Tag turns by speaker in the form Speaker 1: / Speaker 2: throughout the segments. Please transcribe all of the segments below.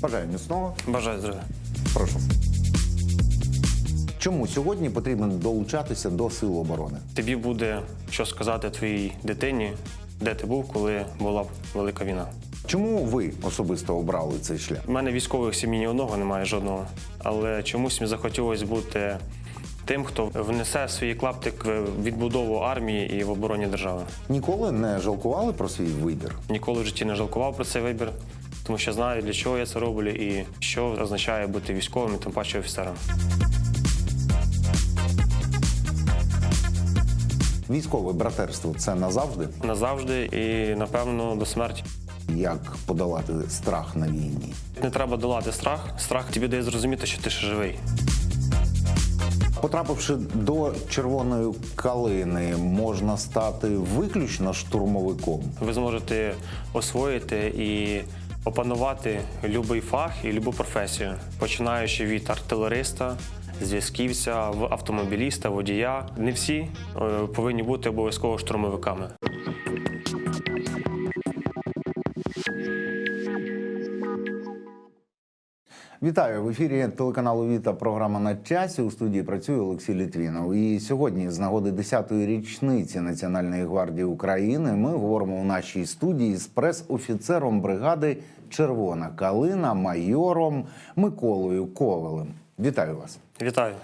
Speaker 1: Бажаю міцного.
Speaker 2: Бажаю здоров'я.
Speaker 1: Прошу. Чому сьогодні потрібно долучатися до сил оборони?
Speaker 2: Тобі буде що сказати твоїй дитині, де ти був, коли була велика війна.
Speaker 1: Чому ви особисто обрали цей шлях?
Speaker 2: У мене військових сім'ї ні одного немає жодного. Але чомусь мені захотілося бути тим, хто внесе свій клаптик в відбудову армії і в обороні держави.
Speaker 1: Ніколи не жалкували про свій вибір?
Speaker 2: Ніколи в житті не жалкував про цей вибір, тому що знаю, для чого я це роблю і що означає бути військовим, і тим паче офіцером.
Speaker 1: Військове братерство це назавжди.
Speaker 2: Назавжди і напевно до смерті.
Speaker 1: Як подолати страх на війні?
Speaker 2: Не треба долати страх. Страх тобі дає зрозуміти, що ти ще живий.
Speaker 1: Потрапивши до червоної калини, можна стати виключно штурмовиком.
Speaker 2: Ви зможете освоїти і опанувати будь-який фах і будь-яку професію, починаючи від артилериста, зв'язківця, автомобіліста, водія. Не всі е, повинні бути обов'язково штурмовиками.
Speaker 1: Вітаю в ефірі телеканалу Віта. Програма на часі. У студії працює Олексій Літвінов. І сьогодні, з нагоди 10-ї річниці Національної гвардії України, ми говоримо у нашій студії з прес-офіцером бригади Червона калина майором Миколою Ковалем. Вітаю вас.
Speaker 2: Вітаю!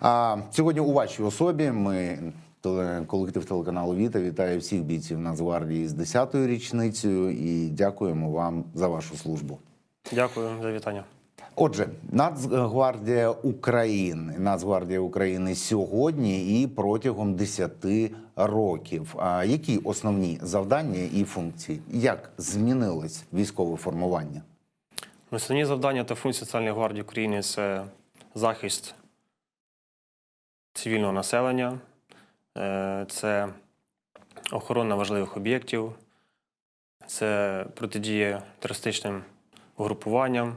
Speaker 1: А сьогодні у вашій особі ми. Колектив телеканалу Віта вітає всіх бійців Нацгвардії з 10-ю річницею і дякуємо вам за вашу службу.
Speaker 2: Дякую за вітання.
Speaker 1: Отже, Нацгвардія України, Нацгвардія України сьогодні і протягом 10 років. А які основні завдання і функції? Як змінилось військове формування?
Speaker 2: Основні завдання та функції Національної гвардії України це захист цивільного населення, е, це охорона важливих об'єктів, це протидія терористичним угрупуванням.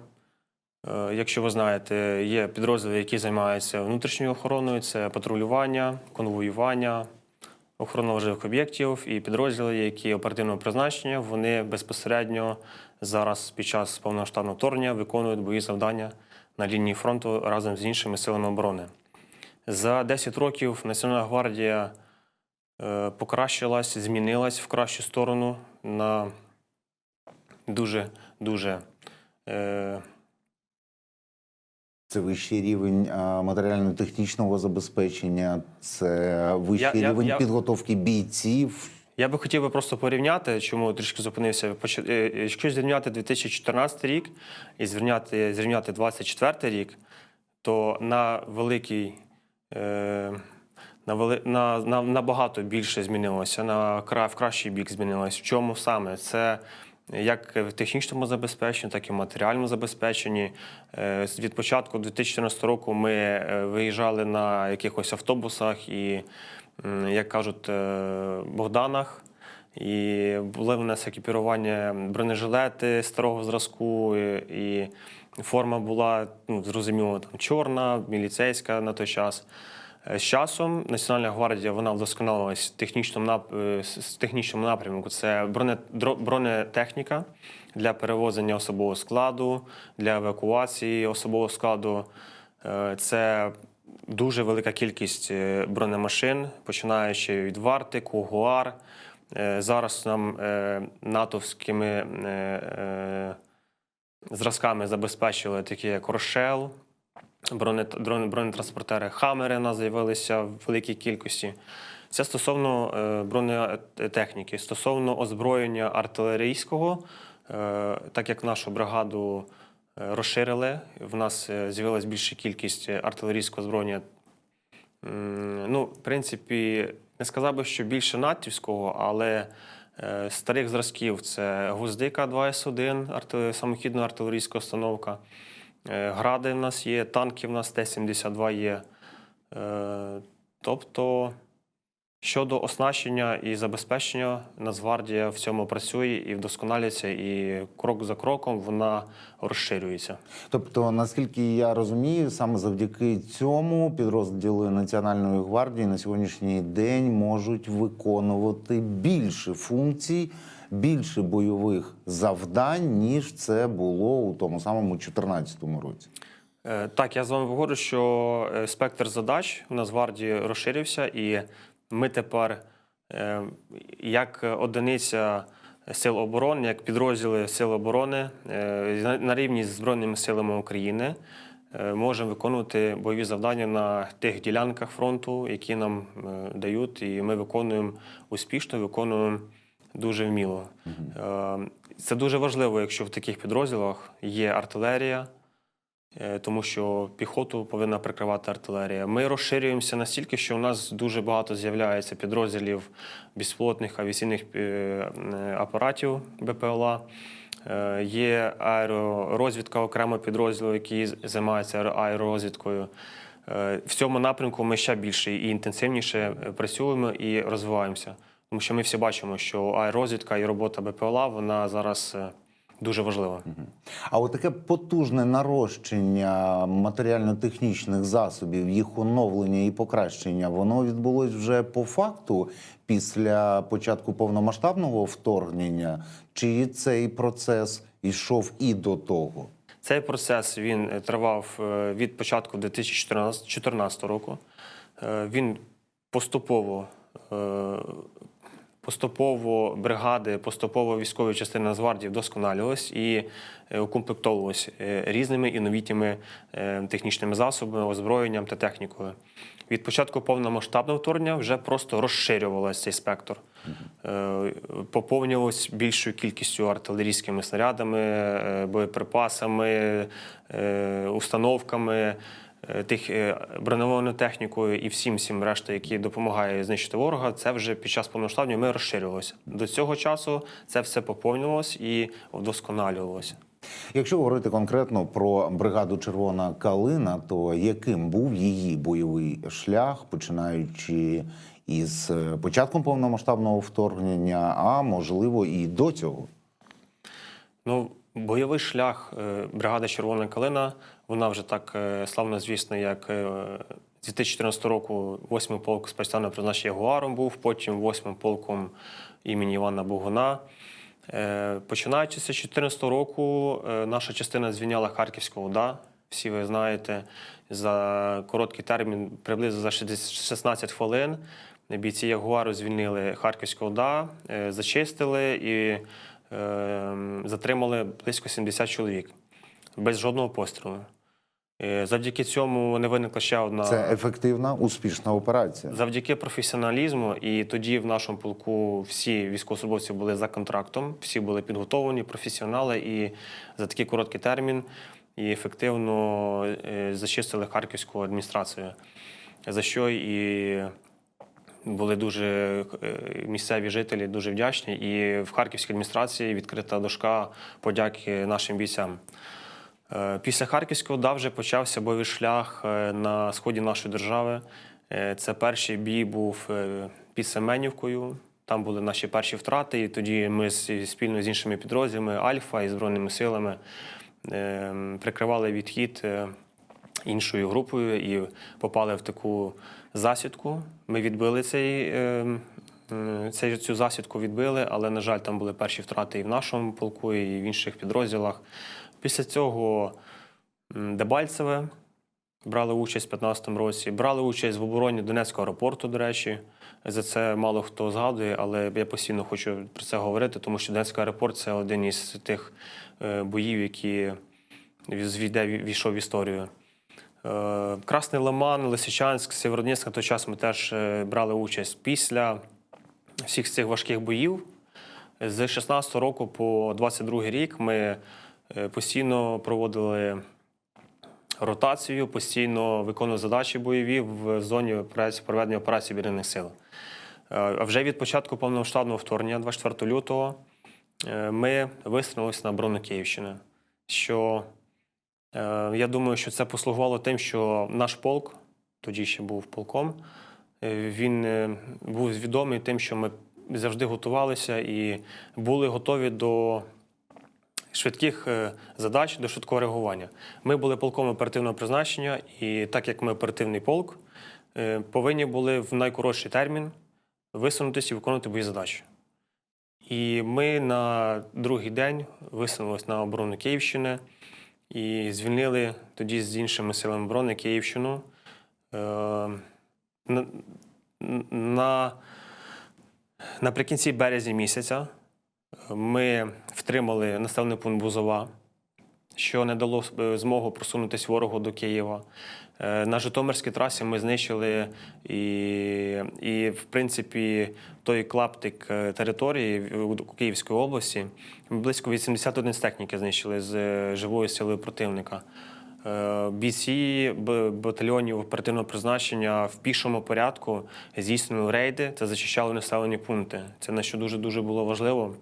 Speaker 2: Е, Якщо ви знаєте, є підрозділи, які займаються внутрішньою охороною, це патрулювання, конвоювання, охорона важливих об'єктів і підрозділи, які оперативного призначення, вони безпосередньо зараз під час повноштабного вторгнення виконують бої завдання на лінії фронту разом з іншими силами оборони. За 10 років Національна гвардія е, покращилась, змінилась в кращу сторону на дуже дуже е,
Speaker 1: Це вищий рівень матеріально-технічного забезпечення, це вищий
Speaker 2: Я- я-
Speaker 1: рівень
Speaker 2: я-
Speaker 1: підготовки бійців.
Speaker 2: Я би хотів би просто порівняти, чому трішки зупинився. Е, Якщо зрівняти 2014 рік і зрівняти, зрівняти 2024 рік, то на великий е, на, вели, на, на, набагато більше змінилося, на в кращий бік змінилося. В чому саме? Це як в технічному забезпеченні, так і в матеріальному забезпеченні. Е, Від початку 2014 року ми е, виїжджали на якихось автобусах і, як кажуть, е, Богданах. І були в нас екіпірування бронежилети старого зразку, і, форма була ну, зрозуміло там чорна, міліцейська на той час. Е, З часом Національна гвардія вона вдосконалилась в технічному нап... е, с- с технічному напрямку. Це бронетехніка для перевозення особового складу, для евакуації особового складу. Е, Це дуже велика кількість е, бронемашин, починаючи від Варти, Кугуар. Е, Зараз нам е, натовськими е, е, зразками забезпечили такі як Рошел, бронетранспортери Хаммери у нас з'явилися в великій кількості. Це стосовно е, бронетехніки, стосовно озброєння артилерійського, е, так як нашу бригаду е, розширили, в нас з'явилась більша кількість артилерійського озброєння. Ну, в принципі, не сказав би, що більше натівського, але старих зразків це Гвоздика 2С1, арти- самохідна артилерійська установка. Е, Гради в нас є, танки в нас Т-72 є. Е, Тобто, щодо оснащення і забезпечення, Нацгвардія в цьому працює і вдосконалюється, і крок за кроком вона розширюється.
Speaker 1: Тобто, наскільки я розумію, саме завдяки цьому підрозділи Національної гвардії на сьогоднішній день можуть виконувати більше функцій більше бойових завдань, ніж це було у тому самому 2014 році.
Speaker 2: Е, Так, я з вами говорю, що е, спектр задач у Нацгвардії розширився, і ми тепер, е, як одиниця сил оборони, як підрозділи сил оборони на- рівні з Збройними силами України можемо виконувати бойові завдання на тих ділянках фронту, які нам дають, і ми виконуємо успішно, виконуємо дуже вміло. Е, Це дуже важливо, якщо в таких підрозділах є артилерія. Е, тому що піхоту повинна прикривати артилерія. Ми розширюємося настільки, що у нас дуже багато з'являється підрозділів безпілотних авіаційних е, апаратів БПЛА. Є аеророзвідка окремо підрозділу, який займається аеророзвідкою. В цьому напрямку ми ще більше і інтенсивніше працюємо і розвиваємося. Тому що ми всі бачимо, що аеророзвідка і робота БПЛА вона зараз е, дуже важлива.
Speaker 1: А от таке потужне нарощення матеріально-технічних засобів, їх оновлення і покращення, воно відбулось вже по факту після початку повномасштабного вторгнення, чи цей процес йшов і до того?
Speaker 2: Цей процес він е, тривав е, від початку 2014 року. Він поступово, поступово бригади, поступово військові частини Нацгвардії вдосконалювались і е, укомплектовувались е, різними і новітніми е, технічними засобами, озброєнням та технікою. Від початку повномасштабного вторгнення вже просто розширювався цей спектр. Поповнювалось більшою кількістю артилерійськими снарядами, боєприпасами, установками, тих е, технікою і всім всім решта, які допомагає знищити ворога. Це вже під час повномасштабного ми розширювалося. До цього часу це все поповнювалось і вдосконалювалося.
Speaker 1: Якщо говорити конкретно про бригаду Червона калина, то яким був її бойовий шлях, починаючи із е, початком повномасштабного вторгнення, а можливо і до цього?
Speaker 2: Ну, бойовий шлях е, бригади Червона калина, вона вже так е, славно звісна, як е, з 2014 року 8-й полк спеціального призначення Ягуаром був, потім 8-м полком імені Івана Богуна. Е, Починаючи з 2014 року, е, наша частина звільняла Харківську ОДА. Всі ви знаєте, за короткий термін, приблизно за 16 хвилин, бійці Ягуару звільнили Харківську ОДА, е, зачистили і е, затримали близько 70 чоловік без жодного пострілу. Е, Завдяки цьому не виникла ще одна
Speaker 1: Це ефективна, успішна операція.
Speaker 2: завдяки професіоналізму. І тоді в нашому полку всі військовослужбовці були за контрактом, всі були підготовлені, професіонали, і за такий короткий термін і ефективно е, зачистили харківську адміністрацію, за що і були дуже е, місцеві жителі дуже вдячні. І в харківській адміністрації відкрита дошка подяки нашим бійцям. Е, Після Харківського ОДА вже почався бойовий шлях е, на сході нашої держави. Це перший бій був під Семенівкою. Там були наші перші втрати, і тоді ми спільно з іншими підрозділами Альфа і Збройними силами прикривали відхід іншою групою і попали в таку засідку. Ми відбили цей, е, цей, цю засідку, відбили, але, на жаль, там були перші втрати і в нашому полку, і в інших підрозділах. Після цього Дебальцеве брали участь в 2015 році, брали участь в обороні Донецького аеропорту, до речі. За це мало хто згадує, але я постійно хочу про це говорити, тому що Донецький аеропорт це один із тих е, боїв, які війде, війшов в історію. Е, Красний Лиман, Лисичанськ, Сєвєродонецьк на той час ми теж е, брали участь. Після всіх цих важких боїв з 16 року по 22 рік ми е, постійно проводили ротацію, постійно виконували задачі бойові в зоні проведення операції об'єднаних сил. А вже від початку повномасштабного вторгнення, 24 лютого, ми висунулися на оборону Київщини. Що я думаю, що це послугувало тим, що наш полк, тоді ще був полком, е, він е, був відомий тим, що ми завжди готувалися і були готові до швидких е, задач, до швидкого реагування. Ми були полком оперативного призначення, і так як ми оперативний полк, е, повинні були в найкоротший термін висунутися і виконувати бої задачі. І ми на другий день висунулися на оборону Київщини і звільнили тоді з іншими силами оборони Київщину. Е, на, на, наприкінці березня місяця ми втримали населений пункт Бузова, що не дало е, змогу просунутися ворогу до Києва. Е, На Житомирській трасі ми знищили і, і в принципі, той клаптик е, території у Київської області близько 80 одиниць техніки знищили з живої сили противника. Бійці батальйонів оперативного призначення в пішому порядку здійснювали рейди та зачищали населені пункти. Це на що дуже дуже було важливо.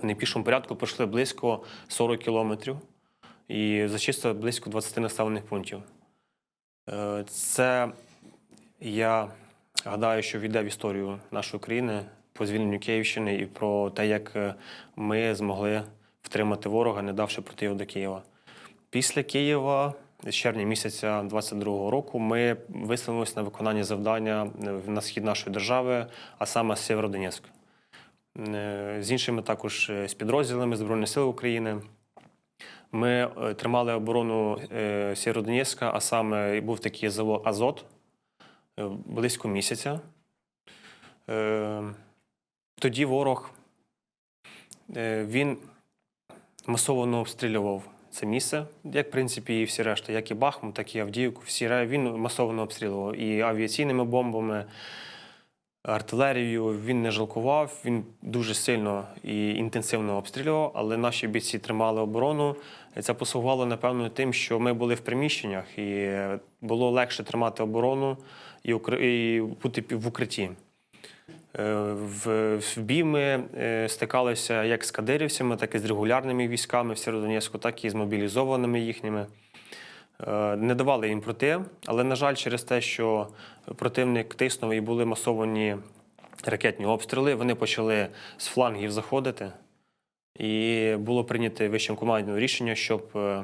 Speaker 2: Вони пішому порядку пройшли близько 40 кілометрів і зачистили близько 20 населених пунктів. Е, Це я гадаю, що війде в історію нашої країни по звільненню Київщини і про те, як е, ми змогли втримати ворога, не давши противу до Києва. Після Києва, з червня місяця 22-го року, ми висунулися на виконання завдання е, на схід нашої держави, а саме Сєвєродонецьк. З іншими також з підрозділами Збройних сил України. Ми е, тримали оборону е, Сєвєродонецька, а саме був такий завод Азот е, близько місяця. Тоді ворог він масово обстрілював це місце, як в принципі і всі решта, як і Бахмут, так і Авдіївку. Всі він масово обстрілював і авіаційними бомбами, артилерією. Він не жалкував, він дуже сильно і інтенсивно обстрілював, але наші бійці тримали оборону. Це послугувало, напевно, тим, що ми були в приміщеннях, і було легше тримати оборону і, бути в укритті. Е, В, в бій ми е, стикалися як з кадирівцями, так і з регулярними військами в Сєвєродонецьку, так і з мобілізованими їхніми. Е, Не давали їм пройти, але, на жаль, через те, що противник тиснув і були масовані ракетні обстріли, вони почали з флангів заходити. І було прийнято вищим командним рішення, щоб е,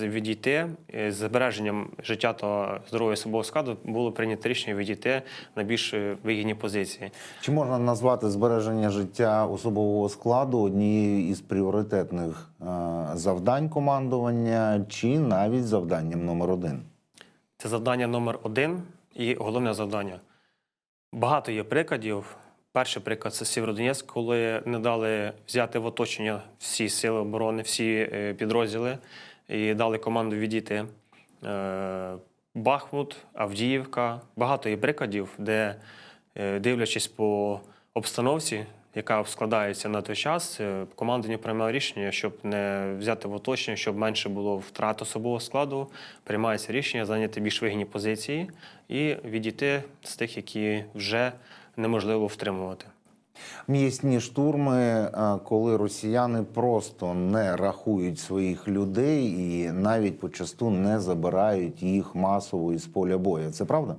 Speaker 2: відійти е, з збереженням життя та здоров'я особового складу було прийнято рішення відійти на більш е, вигідні позиції.
Speaker 1: Чи можна назвати збереження життя особового складу однією із пріоритетних е, завдань командування, чи навіть завданням номер один?
Speaker 2: Це завдання номер один і головне завдання. Багато є прикладів. Перший приклад це Сєвєродонецьк, коли не дали взяти в оточення всі сили оборони, всі підрозділи і дали команду відійти. Е, Бахмут, Авдіївка. Багато є прикладів, де, е, дивлячись по обстановці, яка складається на той час, е, командування приймало рішення, щоб не взяти в оточення, щоб менше було втрат особового складу. Приймається рішення зайняти більш вигідні позиції і відійти з тих, які вже неможливо втримувати.
Speaker 1: М'ясні штурми, коли росіяни просто не рахують своїх людей і навіть почасту не забирають їх масово із поля бою. Це правда?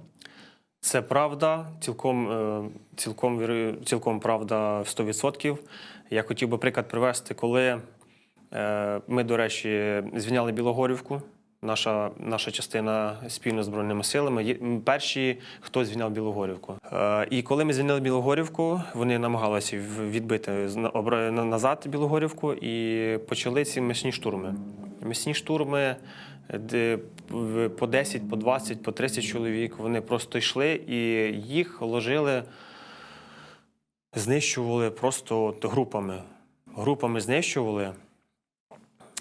Speaker 2: Це правда, цілком, е, цілком, цілком правда 100%. Я хотів би приклад привести, коли е, ми, до речі, звільняли Білогорівку. Наша, наша частина спільно з Збройними силами. Перші, хто звільняв Білогорівку. Е, і коли ми звільнили Білогорівку, вони намагалися відбити на- назад Білогорівку і почали ці м'ясні штурми. М'ясні штурми, де по 10, по 20, по 30 чоловік, вони просто йшли і їх ложили, знищували просто групами. Групами знищували.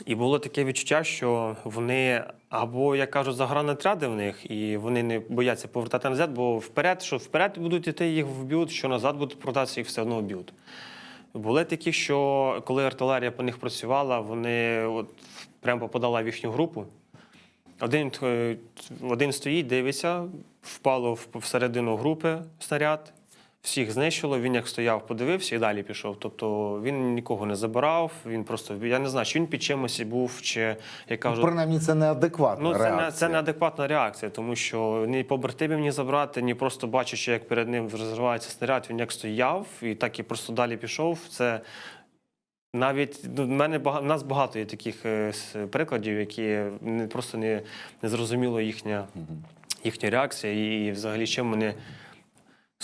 Speaker 2: І було таке відчуття, що вони або, як кажуть, загранотряди в них, і вони не бояться повертати назад, бо вперед, що вперед будуть іти, їх вб'ють, що назад будуть повертатися, їх все одно вб'ють. Були такі, що коли артилерія по них працювала, вони от прямо попадали в їхню групу. Один, е, один стоїть, дивиться, впало всередину групи снаряд, всіх знищило. Він як стояв, подивився і далі пішов. Тобто він нікого не забирав. Він просто я не знаю, чи він під чимось був, чи як кажуть,
Speaker 1: Принаймні, це неадекватна
Speaker 2: Ну, це,
Speaker 1: реакція.
Speaker 2: не, це неадекватна реакція, тому що ні побратимів ні забрати, ні просто бачачи, як перед ним розривається снаряд, він як стояв і так і просто далі пішов. Це навіть ну, в мене в нас багато є таких е, прикладів, які не просто не, не зрозуміло їхня, їхня реакція, і, взагалі чим вони.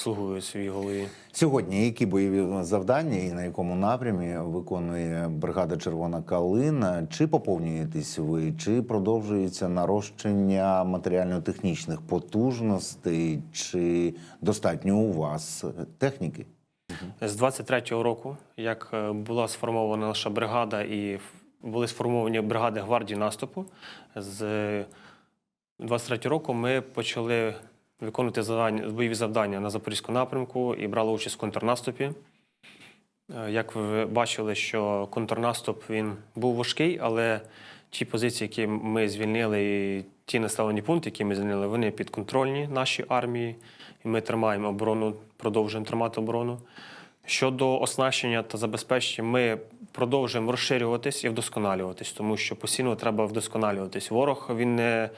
Speaker 2: Слугує в своїй голові.
Speaker 1: Сьогодні які бойові завдання і на якому напрямі виконує бригада Червона Калина? Чи поповнюєтесь ви, чи продовжується нарощення матеріально-технічних потужностей, чи достатньо у вас техніки?
Speaker 2: З 23-го року, як е, була сформована наша бригада і були сформовані бригади гвардії наступу, з 23-го року ми почали виконувати завдання, бойові завдання на Запорізькому напрямку і брали участь в контрнаступі. Е, Як ви бачили, що контрнаступ він був важкий, але ті позиції, які ми звільнили, і ті населені пункти, які ми звільнили, вони підконтрольні нашій армії, і ми тримаємо оборону, продовжуємо тримати оборону. Щодо оснащення та забезпечення, ми продовжуємо розширюватись і вдосконалюватись, тому що постійно треба вдосконалюватись. Ворог він не,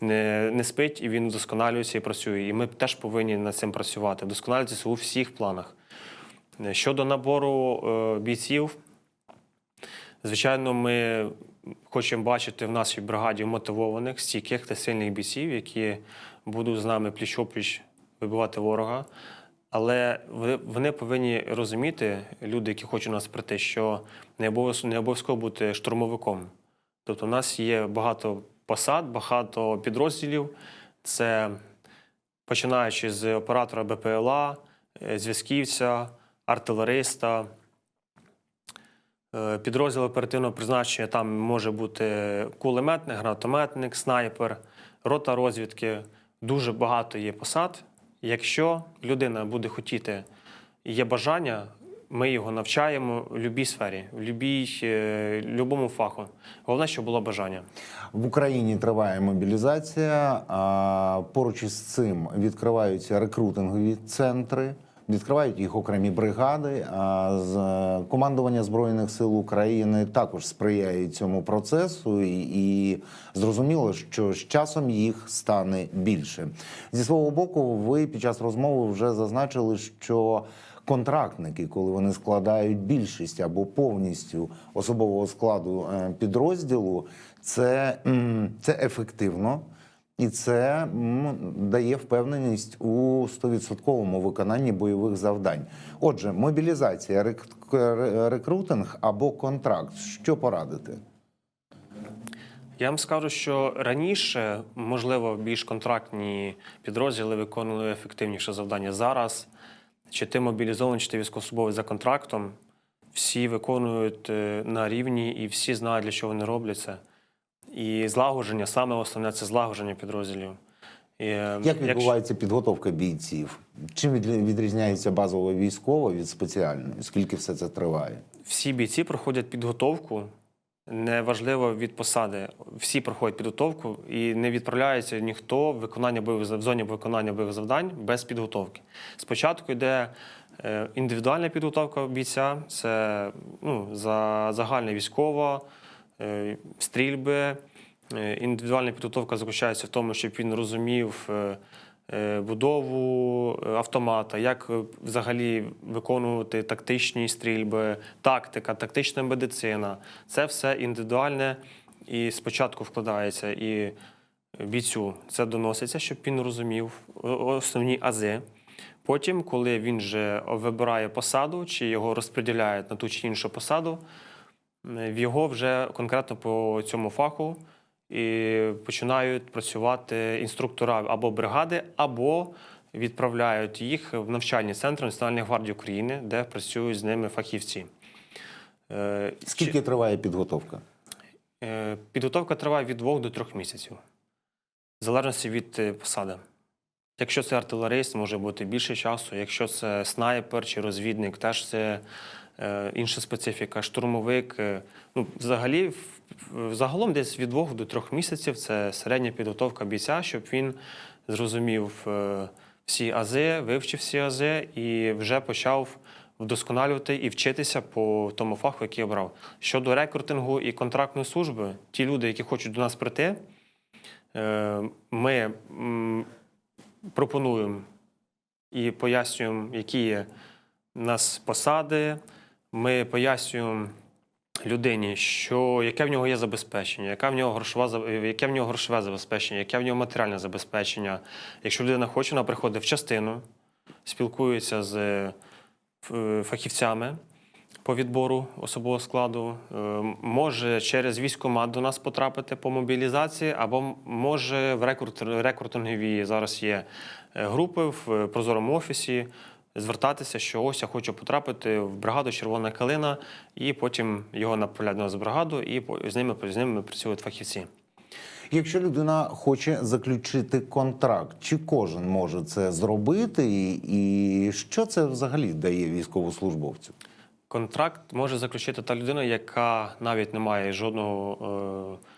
Speaker 2: не, не спить і він вдосконалюється і працює. І ми теж повинні над цим працювати, вдосконалюватися у всіх планах. Щодо набору е, бійців, звичайно, ми хочемо бачити в нашій бригаді мотивованих, стійких та сильних бійців, які будуть з нами пліч-опліч вибивати ворога. Але вони повинні розуміти, люди, які хочуть нас прийти, що не обов'язково не обов'язково бути штурмовиком. Тобто, у нас є багато посад, багато підрозділів. Це починаючи з оператора БПЛА, е, зв'язківця, артилериста. Е, Підрозділ оперативного призначення там може бути кулеметник, гранатометник, снайпер, рота розвідки. Дуже багато є посад. Якщо людина буде хотіти є бажання, ми його навчаємо в будь-якій сфері, в будь-якій, е, фаху. Головне, щоб було бажання.
Speaker 1: В Україні триває мобілізація. А поруч із цим відкриваються рекрутингові центри, відкривають їх окремі бригади. А з е, командування збройних сил України також сприяє цьому процесу, і, і зрозуміло, що з часом їх стане більше. Зі свого боку, ви під час розмови вже зазначили, що контрактники, коли вони складають більшість або повністю особового складу е, підрозділу, це, це ефективно. І це дає впевненість у 100% виконанні бойових завдань. Отже, мобілізація, рек- рекрутинг або контракт. Що порадити?
Speaker 2: Я вам скажу, що раніше, можливо, більш контрактні підрозділи виконували ефективніше завдання. Зараз, чи ти мобілізований, чи ти військовослужбовець за контрактом, всі виконують е, на рівні і всі знають, для чого вони роблять це. І злагодження, саме основне це злагодження підрозділів. І, е,
Speaker 1: Як
Speaker 2: якщо-
Speaker 1: відбувається підготовка бійців? Чим відрізняється базова військова від спеціальної? Скільки все це триває?
Speaker 2: всі бійці проходять підготовку. Неважливо від посади. Всі проходять підготовку і не відправляється ніхто в виконання бойових в зоні виконання бойових завдань без підготовки. Спочатку йде е, індивідуальна підготовка бійця, це ну, за загальна військова, е, стрільби. Е, Індивідуальна підготовка заключається в тому, щоб він розумів будову е, автомата, як е, взагалі виконувати тактичні стрільби, тактика, тактична медицина. Це все індивідуальне і спочатку вкладається і бійцю це доноситься, щоб він розумів основні ази. Потім, коли він вже вибирає посаду чи його розподіляють на ту чи іншу посаду, в його вже конкретно по цьому фаху і починають працювати інструктора або бригади, або відправляють їх в навчальні центри Національної гвардії України, де працюють з ними фахівці. Е,
Speaker 1: Скільки триває підготовка?
Speaker 2: Е, Підготовка триває від двох до трьох місяців, в залежності від е, посади. Якщо це артилерист, може бути більше часу. Якщо це снайпер чи розвідник, теж це інша специфіка. Штурмовик. е, ну, взагалі, загалом десь від двох до трьох місяців це середня підготовка бійця, щоб він зрозумів е, всі ази, вивчив всі ази і вже почав вдосконалювати і вчитися по тому фаху, який обрав. Щодо рекрутингу і контрактної служби, ті люди, які хочуть до нас прийти, е, ми пропонуємо і пояснюємо, які є у нас посади. Ми пояснюємо людині, що яке в нього є забезпечення, яке в нього грошова яке в нього грошове забезпечення, яке в нього матеріальне забезпечення. Якщо людина хоче, вона приходить в частину, спілкується з е, фахівцями по відбору особового складу, е, може через військкомат до нас потрапити по мобілізації, або може в рекрут, рекрутингові зараз є е, групи в е, прозорому офісі. Звертатися, що ось я хочу потрапити в бригаду Червона калина, і потім його направляють в бригаду, і з ними з ними працюють фахівці.
Speaker 1: Якщо людина хоче заключити контракт, чи кожен може це зробити, і, і що це взагалі дає військовослужбовцю?
Speaker 2: Контракт може заключити та людина, яка навіть не має жодного е,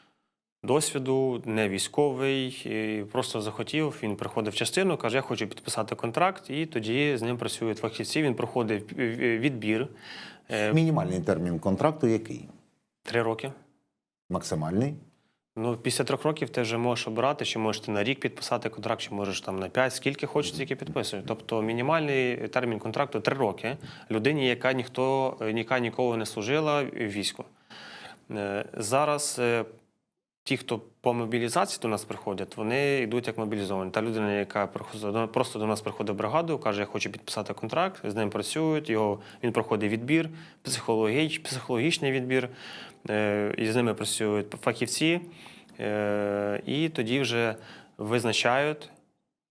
Speaker 2: досвіду, не військовий, і просто захотів. Він приходить в частину, каже: Я хочу підписати контракт, і тоді з ним працюють фахівці. Він проходить е, відбір е,
Speaker 1: Мінімальний термін контракту який?
Speaker 2: три роки.
Speaker 1: Максимальний?
Speaker 2: Ну, після трьох років ти вже можеш обирати, чи можеш ти на рік підписати контракт, чи можеш там на п'ять, скільки хочеш, тільки підписуєш. Тобто мінімальний термін контракту три роки людині, яка ніхто яка ніколи не служила в війську. Е, Зараз е, ті, хто по мобілізації до нас приходять, вони йдуть як мобілізовані. Та людина, яка просто до нас приходить в бригаду, каже, я хочу підписати контракт, з ним працюють, його, він проходить відбір, психологіч, психологічний відбір, е, і з ними працюють фахівці, е, і тоді вже визначають,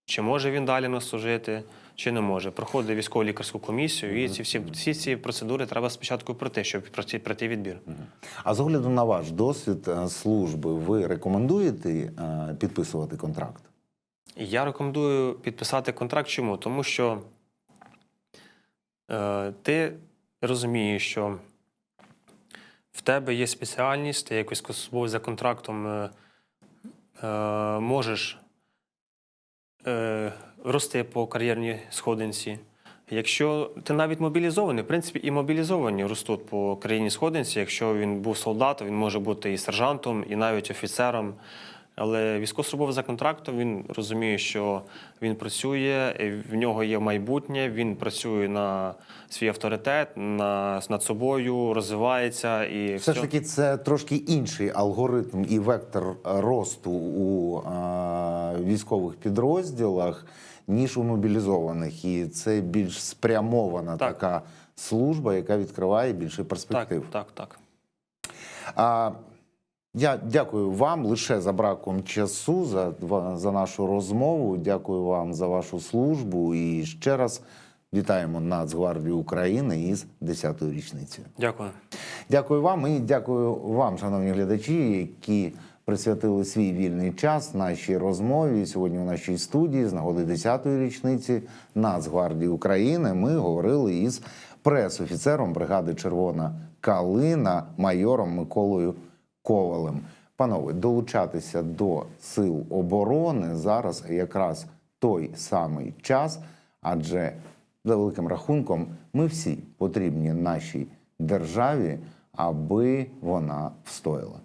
Speaker 2: чи може він далі нас служити, чи не може. Проходить військово-лікарську комісію, і ці всі, всі ці процедури треба спочатку пройти, щоб пройти, відбір.
Speaker 1: А з огляду на ваш досвід е, служби, ви рекомендуєте е, підписувати контракт?
Speaker 2: Я рекомендую підписати контракт. Чому? Тому що е, ти розумієш, що в тебе є спеціальність, ти якось військовослужбовець за контрактом е, е, можеш е, рости по кар'єрній сходинці. Якщо ти навіть мобілізований, в принципі, і мобілізовані ростуть по країні сходинці. Якщо він був солдатом, він може бути і сержантом, і навіть офіцером. Але військовослужбовець за контрактом він розуміє, що він працює, в нього є майбутнє, він працює на свій авторитет, на, над собою, розвивається і
Speaker 1: Все ж таки, це трошки інший алгоритм і вектор росту у е, військових підрозділах, ніж у мобілізованих. І це більш спрямована
Speaker 2: Так.
Speaker 1: така служба, яка відкриває більше
Speaker 2: так, так, так.
Speaker 1: А, я дякую вам лише за браком часу за, за нашу розмову. Дякую вам за вашу службу і ще раз вітаємо Нацгвардію України із 10-ю річницею.
Speaker 2: Дякую.
Speaker 1: Дякую вам і дякую вам, шановні глядачі, які присвятили свій вільний час нашій розмові сьогодні у нашій студії з нагоди 10-ї річниці Нацгвардії України. Ми говорили із прес-офіцером бригади Червона Калина, майором Миколою Ковалем. Панове, долучатися до сил оборони зараз якраз той самий час, адже за великим рахунком ми всі потрібні нашій державі, аби вона встояла.